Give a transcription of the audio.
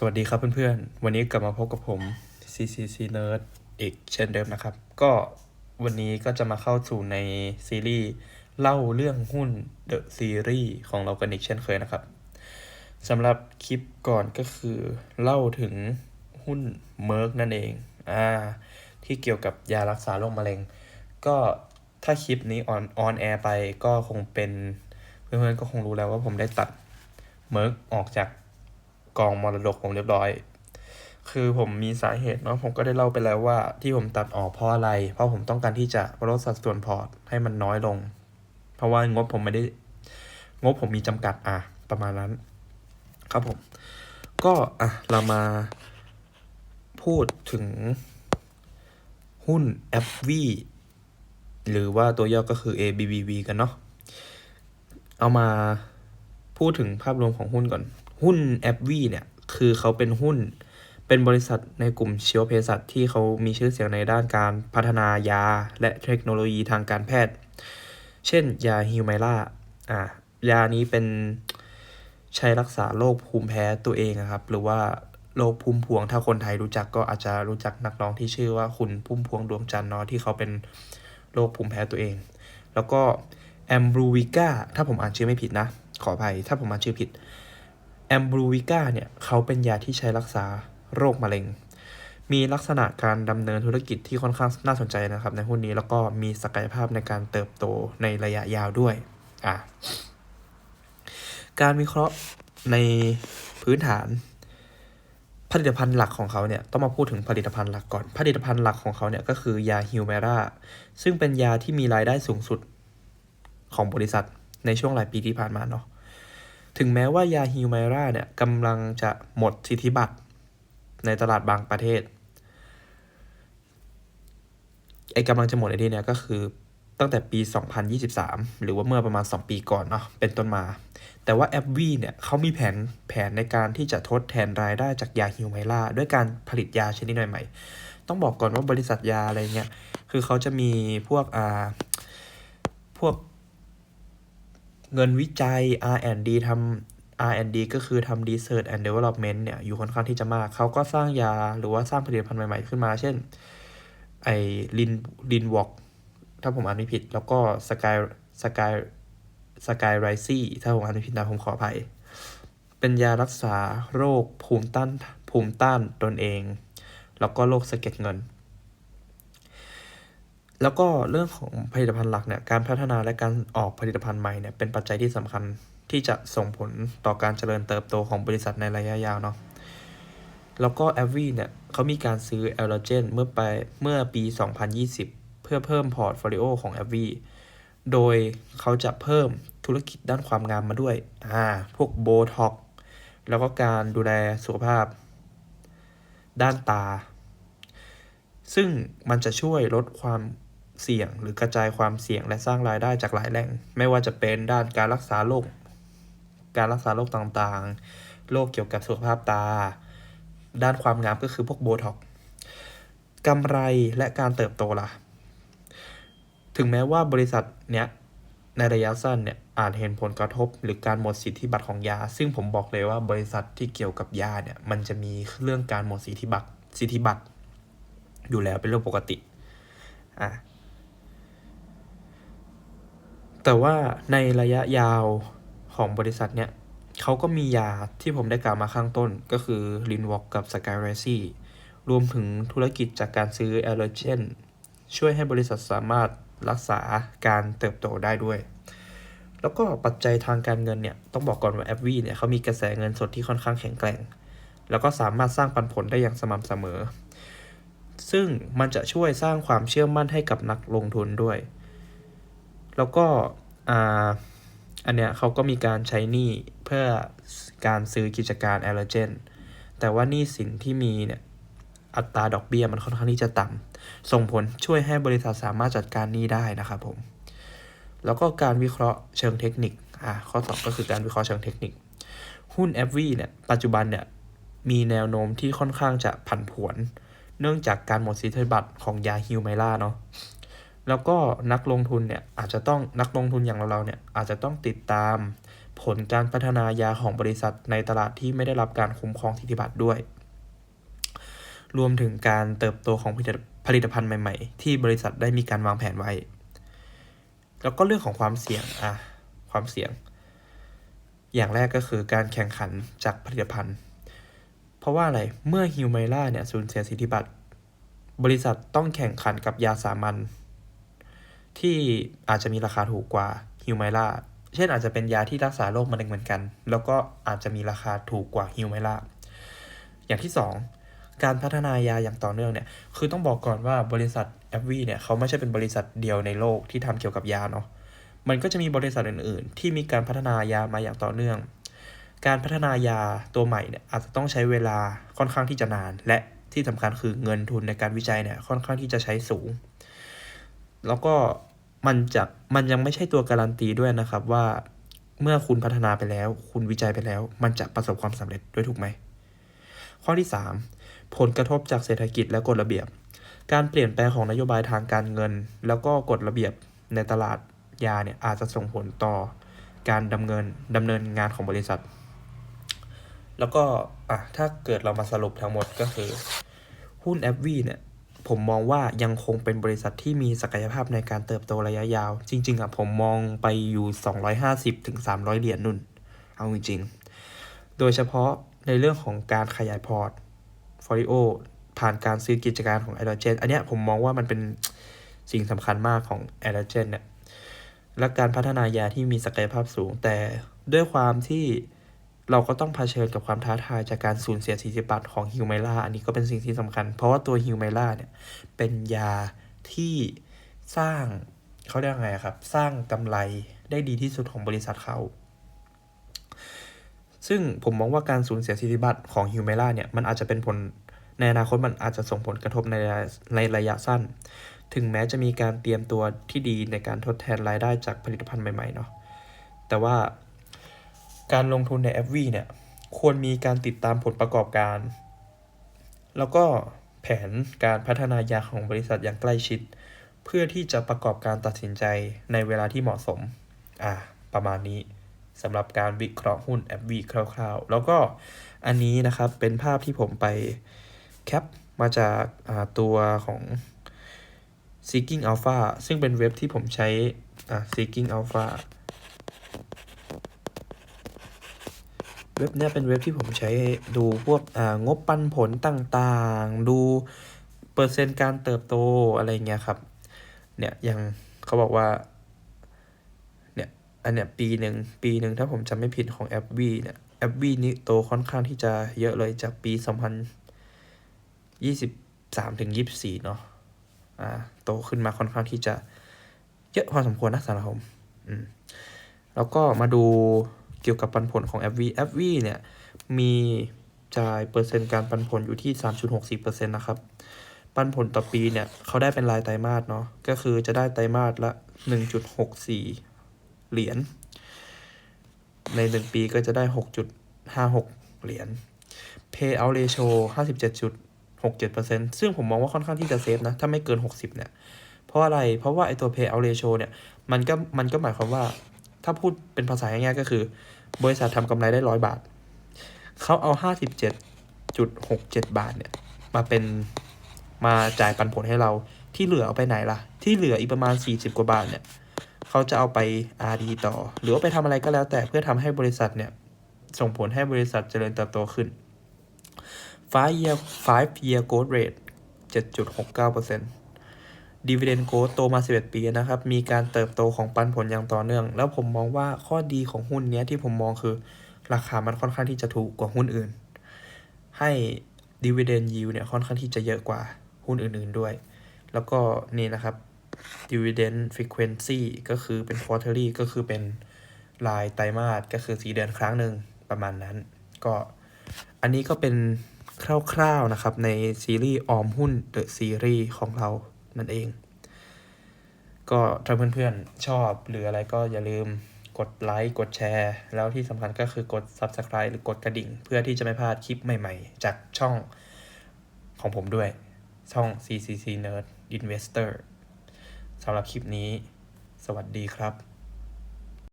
สวัสดีครับเพื่อนๆ วันนี้กลับมาพบกับผม CCC Nerd อีกเช่นเดิมนะครับ ก็วันนี้ก็จะมาเข้าสู่ในซีรีส์เล่าเรื่องหุ้น The Series ของเรากันอีกเช่นเคยนะครับสำหรับคลิปก่อนก็คือเล่าถึงหุ้นเม r ร์กนั่นเองอ่าที่เกี่ยวกับยารักษาโรคมะเร็ง ก็ถ้าคลิปนี้ออนออนแอร์ไปก็คงเป็น เพื่อนๆก็คงรู้แล้วว่าผมได้ตัดเม r ร์กออกจาก กองมรดกผมเรียบร้อย คือผมมีสาเหตุเนาะผมก็ได้เล่าไปแล้วว่าที่ผมตัดออกเพราะอะไร เพราะผมต้องการที่จะลดสัดส่วนพอร์ตให้มันน้อยลง เพราะว่างบผมไม่ได้ งบผมมีจำกัดอะประมาณนั้น ครับผม ก็อะเรามาพูดถึงหุ้น a p v หรือว่าตัวย่อก็คือ ABBV กันเนาะ เอามาพูดถึงภาพรวมของหุ้นก่อน หุ้น a p v เนี่ยคือเขาเป็นหุ้นเป็นบริษัทในกลุ่มชีวเภสัชที่เขามีชื่อเสียงในด้านการพัฒนายาและเทคโนโลยีทางการแพทย์ เช่น ยาฮิวไมล่าอ่ายานี้เป็นใช้รักษาโรคภูมิแพ้ตัวเองครับ หรือว่าโรคภูมิพวง ถ้าคนไทยรู้จักก็อาจจะรู้จักนักร้องที่ชื่อว่าคุณพุ่มพวงดวงจันทร์เนาะที่เขาเป็นโรคภูมิแพ้ตัวเอง แล้วก็แอมบรูวิก้าถ้าผมอ่านชื่อไม่ผิดนะ ขออภัยถ้าผมอ่านชื่อผิด แอมบรูวิก้าเนี่ยเขาเป็นยาที่ใช้รักษาโรคมะเร็ง มีลักษณะการดำเนินธุรกิจที่ค่อนข้างน่าสนใจนะครับ ในหุ้นนี้แล้วก็มีศักยภาพในการเติบโตในระยะยาวด้วยอะการวิเคราะห์ในพื้นฐาน ผลิตภัณฑ์หลักของเขาเนี่ยต้องมาพูดถึงผลิตภัณฑ์หลักก่อน ผลิตภัณฑ์หลักของเขาเนี่ยก็คือยาฮิวเมราซึ่งเป็นยาที่มีรายได้สูงสุดของบริษัทในช่วงหลายปีที่ผ่านมาเนาะ ถึงแม้ว่ายาฮิวไมราเนี่ยกำลังจะหมดสิทธิบัตรในตลาดบางประเทศ ไอ้กำลังจะหมดในที่เนี้ยก็คือตั้งแต่ปี 2023 หรือว่าเมื่อประมาณ 2 ปีก่อนเนาะเป็นต้นมา แต่ว่าแอปวีเนี่ยเขามีแผนแผนในการที่จะทดแทนรายได้จากยาฮิวไมราด้วยการผลิตยาชนิดใหม่ๆ ต้องบอกก่อนว่าบริษัทยาอะไรเงี้ย คือเขาจะมีพวกอ่าพวก เงินวิจัย R&D ทำ R&D ก็คือทำ Research and Development เนี่ย อยู่ค่อนข้างที่จะมาก เขาก็สร้างยาหรือว่าสร้างผลิตภัณฑ์ใหม่ๆ ขึ้นมา เช่น ไอลินลินวอกถ้าผมอ่านไม่ผิด แล้วก็สกายสกายสกายไรซี่ถ้าผมอ่านไม่ผิดนะผมขออภัย เป็นยารักษาโรคภูมิต้านภูมิต้านตนเอง แล้วก็โรคสะเก็ดเงิน แล้วก็เรื่องของผลิตภัณฑ์หลักเนี่ยการพัฒนาและการออกผลิตภัณฑ์ใหม่เนี่ยเป็นปัจจัยที่สำคัญที่จะส่งผลต่อการเจริญเติบโตของบริษัทในระยะยาวเนาะแล้วก็ a v วีเนี่ยเขามีการซื้อ a l l e r g e n เมื่อไปเมื่อปี 2020 เพื่อเพิ่มพอร์ตโฟลิโอของ a v วีโดยเขาจะเพิ่มธุรกิจด้านความงามมาด้วย อ่า พวกโบท็อกแล้วก็การดูแลสุขภาพ ด้านตา ซึ่งมันจะช่วยลดความ เสี่ยง หรือกระจายความเสี่ยงและสร้างรายได้จากหลายแหล่ง ไม่ว่าจะเป็นด้านการรักษาโรคการรักษาโรคต่างๆ โรคเกี่ยวกับสุขภาพตา ด้านความงามก็คือพวกโบท็อกกำไรและการเติบโตล่ะ ถึงแม้ว่าบริษัทเนี้ยในระยะสั้นเนี่ยอาจเห็นผลกระทบหรือการหมดสิทธิบัตรของยา ซึ่งผมบอกเลยว่าบริษัทที่เกี่ยวกับยาเนี่ยมันจะมีเรื่องการหมดสิทธิบัตรสิทธิบัตรอยู่แล้วเป็นเรื่องปกติอะ แต่ว่าในระยะยาวของบริษัทเนี่ยเขาก็มียาที่ผมได้กล่าวมาข้างต้นก็คือลินวอกกับสกายไรซี่รวมถึงธุรกิจจากการซื้อ a l l e r g e n ช่วยให้บริษัทสามารถรักษาการเติบโตได้ด้วย แล้วก็ปัจจัยทางการเงินเนี่ย ต้องบอกก่อนว่าแอปวีเนี่ยเขามีกระแสเงินสดที่ค่อนข้างแข็งแกร่ง แล้วก็สามารถสร้างปันผลได้อย่างสม่ำเสมอ ซึ่งมันจะช่วยสร้างความเชื่อมั่นให้กับนักลงทุนด้วย แล้วก็อ่าอันเนี้ยเขาก็มีการใช้หนี้เพื่อการซื้อกิจการ a l l e r g e n แต่ว่าหนี้สินที่มีเนี่ยอัตราดอกเบี้ยมันค่อนข้างที่จะต่ำส่งผลช่วยให้บริษัทสามารถจัดการหนี้ได้นะครับผม แล้วก็การวิเคราะห์เชิงเทคนิคอ่าข้อ 2 ก็คือการวิเคราะห์เชิงเทคนิค หุ้น f v เนี่ยปัจจุบันเนี่ยมีแนวโน้มที่ค่อนข้างจะผันผวน เนื่องจากการหมดสิทธิบัตรของยาฮิวไมล่าเนาะ แล้วก็นักลงทุนเนี่ยอาจจะต้องนักลงทุนอย่างเราๆเนี่ยอาจจะต้องติดตามผลการพัฒนายาของบริษัทในตลาดที่ไม่ได้รับการคุ้มครองสิทธิบัตรด้วย รวมถึงการเติบโตของผลิตผลิตภัณฑ์ใหม่ ๆ ที่บริษัทได้มีการวางแผนไว้ แล้วก็เรื่องของความเสี่ยงอะความเสี่ยง อย่างแรกก็คือการแข่งขันจากผลิตภัณฑ์ เพราะว่าอะไร เมื่อฮิวไมล่าเนี่ยสูญเสียสิทธิบัตร บริษัทต้องแข่งขันกับยาสามัญ ที่อาจจะมีราคาถูกกว่าฮิวไมล่าเช่นอาจจะเป็นยาที่รักษาโรคมะเร็งเหมือนกัน แล้วก็อาจจะมีราคาถูกกว่าฮิวไมล่าอย่างที่สองการพัฒนายาอย่างต่อเนื่องเนี่ยคือต้องบอกก่อนว่าบริษัทแอปวีเนี่ยเขาไม่ใช่เป็นบริษัทเดียวในโลกที่ทำเกี่ยวกับยาเนาะมันก็จะมีบริษัทอื่น ๆ ที่มีการพัฒนายามาอย่างต่อเนื่อง การพัฒนายาตัวใหม่เนี่ยอาจจะต้องใช้เวลาค่อนข้างที่จะนาน และที่สำคัญคือเงินทุนในการวิจัยเนี่ยค่อนข้างที่จะใช้สูง แล้วก็ มันจะมันยังไม่ใช่ตัวการันตีด้วยนะครับว่าเมื่อคุณพัฒนาไปแล้ว คุณวิจัยไปแล้ว มันจะประสบความสำเร็จด้วยถูกไหม ข้อที่ 3 ผลกระทบจากเศรษฐกิจและกฎระเบียบ การเปลี่ยนแปลงของนโยบายทางการเงิน แล้วก็กฎระเบียบในตลาดยาเนี่ยอาจจะส่งผลต่อการดำเนินดำเนินงานของบริษัท แล้วก็อะถ้าเกิดเรามาสรุปทั้งหมดก็คือ หุ้นแอปวีเนี่ย ผมมองว่ายังคงเป็นบริษัทที่มีศักยภาพในการเติบโตระยะยาว จริง ๆอะผมมองไปอยู่ 250ถึง300 เหรียญนุ่น เอาจริงๆ โดยเฉพาะในเรื่องของการขยายพอร์ตฟอริโอผ่านการซื้อกิจการของ a อ l เ r นอันเนี้ยผมมองว่ามันเป็นสิ่งสำคัญมากของ a อ l เ r นเนี่ยและการพัฒนายาที่มีศักยภาพสูง แต่ด้วยความที่ เราก็ต้องเผชิญกับความท้าทายจากการสูญเสียสิทธิบัตรของฮิวไมล่าอันนี้ก็เป็นสิ่งที่สำคัญ เพราะว่าตัวฮิวไมล่าเนี่ยเป็นยาที่สร้างเขาเรียกไงครับ สร้างกำไรได้ดีที่สุดของบริษัทเขา ซึ่งผมมองว่าการสูญเสียสิทธิบัตรของฮิวไมล่าเนี่ย มันอาจจะเป็นผลในอนาคตมันอาจจะส่งผลกระทบในในระยะสั้น ถึงแม้จะมีการเตรียมตัวที่ดีในการทดแทนรายได้จากผลิตภัณฑ์ใหม่ๆเนาะ แต่ว่า การลงทุนใน FV เนี่ยควรมีการติดตามผลประกอบการ แล้วก็แผนการพัฒนายาของบริษัทอย่างใกล้ชิด เพื่อที่จะประกอบการตัดสินใจในเวลาที่เหมาะสม อ่า ประมาณนี้สำหรับการวิเคราะห์หุ้น FV คร่าวๆ แล้วก็อันนี้นะครับเป็นภาพที่ผมไปแคปมาจากาตัวของ Seeking Alpha ซึ่งเป็นเว็บที่ผมใช้อ่า Seeking Alpha เว็บเนี้ยเป็นเว็บที่ผมใช้ดูพวกอ่างบปันผลต่างๆ ดูเปอร์เซ็นต์การเติบโตอะไรเงี้ยครับ เนี่ยอย่างเขาบอกว่า เนี่ยอันเนี้ยปีหนึ่งปีหนึ่งถ้าผมจำไม่ผิดของแอปวีเนี่ยแอปวีนี่โตค่อนข้างที่จะเยอะเลยจากปีสองพันยี่สิบสามถึงยี่สิบสี่เนาะอ่าโตขึ้นมาค่อนข้างที่จะเยอะพอสมควรนะสำหรับผมอืมแล้วก็มาดู เกี่ยวกับปันผลของ FV FV เนี่ยมีจ่ายเปอร์เซ็นต์การปันผลอยู่ที่ 3.64%นะครับ ปันผลต่อปีเนี่ยเขาได้เป็นรายไตรมาสเนาะก็คือจะได้ไตรมาสละ 1.64 เหรียญ ในหนึ่งปีก็จะได้ 6.56 เหรียญ Payout ratio 57.67%ซึ่งผมมองว่าค่อนข้างที่จะเซฟนะ ถ้าไม่เกิน 60 เนี่ย เพราะอะไร เพราะว่าไอตัว Payout ratio เนี่ย มันก็มันก็หมายความว่า ถ้าพูดเป็นภาษาง่ายๆก็คือ บริษัททำกำไรได้ร้อยบาท เขาเอาห้าสิบเจ็ดจุดหกเจ็ดบาทเนี่ย มาเป็นมาจ่ายปันผลให้เราที่เหลือเอาไปไหนล่ะ ที่เหลืออีกประมาณสี่สิบกว่าบาทเนี่ย เขาจะเอาไป RD ต่อ หรือว่าไปทำอะไรก็แล้วแต่เพื่อทำให้บริษัทเนี่ย ส่งผลให้บริษัทเจริญเติบโตขึ้น five year five year growth rate 7.69% Dividend Growth โตมา 11 ปีนะครับ มีการเติบโตของปันผลอย่างต่อเนื่อง แล้วผมมองว่าข้อดีของหุ้นเนี้ยที่ผมมองคือ ราคามันค่อนข้างที่จะถูกกว่าหุ้นอื่น ให้ Dividend Yield เนี่ยค่อนข้างที่จะเยอะกว่าหุ้นอื่นๆด้วย แล้วก็นี่นะครับ Dividend Frequency ก็คือเป็น Quarterly ก็คือเป็นรายไตรมาสก็คือสีเดือนครั้งหนึ่งประมาณนั้น ก็อันนี้ก็เป็นคร่าวๆนะครับในซีรีส์ออมหุ้น The Series ของเรา นั่นเอง ก็ถ้าเพื่อนๆชอบหรืออะไรก็อย่าลืมกดไลค์กดแชร์ แล้วที่สำคัญก็คือกด Subscribe หรือกดกระดิ่ง เพื่อที่จะไม่พลาดคลิปใหม่ๆ จากช่องของผมด้วย ช่อง CCC Nerd Investor สำหรับคลิปนี้ สวัสดีครับ